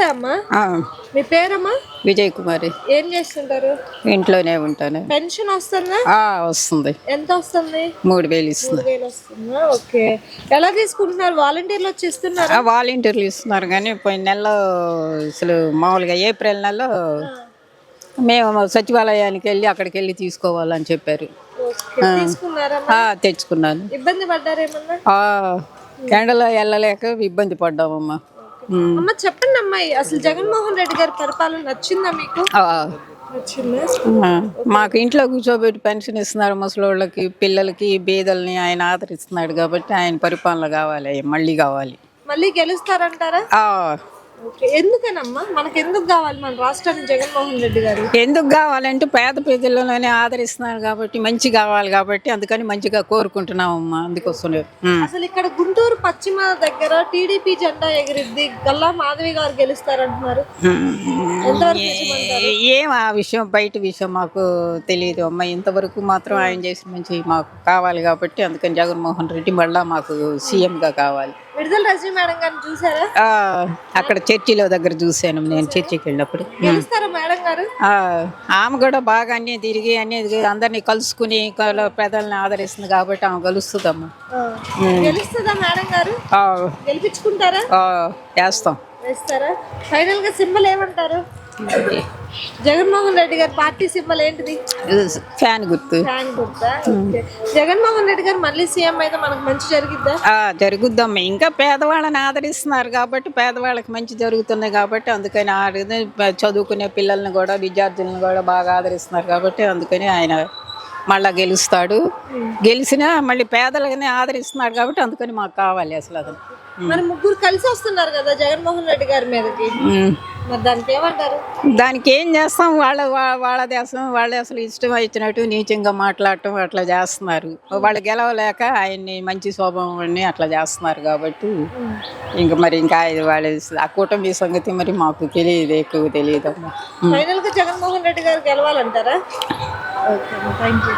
నమస్తే అమ్మా. మీ పేరమ్మా? విజయ్ కుమారి. ఏం చేస్తుంటారు? ఇంట్లోనే ఉంటాను. పెన్షన్ వస్తుందా? వస్తుంది. ఎంత వస్తుంది? మూడు వేలు ఇస్తుంది. ఓకే. ఎలా తీసుకుంటున్నారు? వాలంటీర్లు వచ్చి ఇస్తున్నారు? వాలంటీర్లు ఇస్తున్నారు కానీ పోయిన నెలలో అసలు మామూలుగా ఏప్రిల్ నెలలో మేము సచివాలయానికి వెళ్ళి అక్కడికి వెళ్ళి తీసుకోవాలని చెప్పారు. తెచ్చుకున్నాను. ఇబ్బంది పడ్డారేమన్నా? ఎండలో వెళ్ళలేక ఇబ్బంది పడ్డామమ్మా. చెప్పండి. అమ్మాయి అసలు జగన్మోహన్ రెడ్డి గారి పరిపాలన నచ్చిందా మీకు? మాకు ఇంట్లో కూర్చోబెట్టి పెన్షన్ ఇస్తున్నారు ముసలోళ్ళకి పిల్లలకి బీదల్ని ఆయన ఆదరిస్తున్నాడు కాబట్టి ఆయన పరిపాలన కావాలి మళ్ళీ కావాలి. మళ్ళీ గెలుస్తారంటారా? ఎందుకనమ్మా? మనకు ఎందుకు కావాలి మన రాష్ట్రానికి జగన్మోహన్ రెడ్డి గారు? ఎందుకు కావాలంటే పేద ప్రజల్లోనే ఆదరిస్తున్నారు కాబట్టి మంచి కావాలి కాబట్టి అందుకని మంచిగా కోరుకుంటున్నామమ్మా అందుకోసమే ఉమ్. అసలు ఇక్కడ గుంటూరు పశ్చిమ దగ్గర టీడీపీ జెండా ఎగిరిద్ది గల్లా మాధవి గారు గెలుస్తారంటున్నారు? ఏం ఆ విషయం బయట విషయం మాకు తెలియదు అమ్మ. ఇంతవరకు మాత్రం ఆయన చేసిన మంచి మాకు కావాలి కాబట్టి అందుకని జగన్మోహన్ రెడ్డి మళ్ళా మాకు సీఎంగా కావాలి. విడుదల రజనీ మేడం గారిని చూసారా? ఆ, అక్కడ చర్చిలో దగ్గర చూశాను నేను చర్చికి వెళ్ళినప్పుడు. గెలుస్తారా మేడం గారు? ఆమె కూడా బాగా అన్ని తిరిగి అన్ని అందరినీ కలుసుకుని కల- పెద్దల్ని ఆదరిస్తుంది కాబట్టి ఆమె కలుస్తుందమ్మా. గెలుస్తుందా మేడం గారు? ఆ, గెలిపించుకుంటారా? వేస్తాం. వేస్తారా? ఫైనల్గా సింబల్ ఏమంటారు? జగన్మోహన్ రెడ్డి గారి పార్టీ సింబల్ ఏంటిది? ఫ్యాన్ గుర్తు. ఫ్యాన్ గుర్తా. జగన్మోహన్ రెడ్డి గారు మళ్ళీ సీఎం అయితే మనకు మంచి జరిగిద్దా? ఆ, జరుగుద్దమ్మా ఇంకా పేదవాళ్ళని ఆదరిస్తున్నారు కాబట్టి పేదవాళ్ళకి మంచి జరుగుతుంది కాబట్టి అందుకని ఆ చదువుకునే పిల్లల్ని కూడా విద్యార్థులను కూడా బాగా ఆదరిస్తున్నారు కాబట్టి అందుకని ఆయన మళ్ళా గెలుస్తాడు. గెలిచినా మళ్ళీ పేదలని ఆదరిస్తున్నాడు కాబట్టి అందుకని మాకు కావాలి అసలు అది. మరి ముగ్గురు కలిసి వస్తున్నారు కదా జగన్మోహన్ రెడ్డి గారి మీదకి. మరి దానికి ఏమంటారు? దానికి ఏం చేస్తాం? వాళ్ళ వాళ్ళ దేశం వాళ్ళ అసలు ఇష్టం వచ్చినట్టు నీచంగా మాట్లాడటం అట్లా చేస్తున్నారు. వాళ్ళు గెలవలేక ఆయన్ని మంచి స్వభావాన్ని అట్లా చేస్తున్నారు కాబట్టి ఇంకా మరి ఇంకా ఇది వాళ్ళ ఆ కుటుంబీ సంగతి మరి మాకు తెలియదు ఎక్కువ తెలియదు ఫైనల్గా జగన్మోహన్ రెడ్డి గారు గెలవాలంటారా? Okay thank you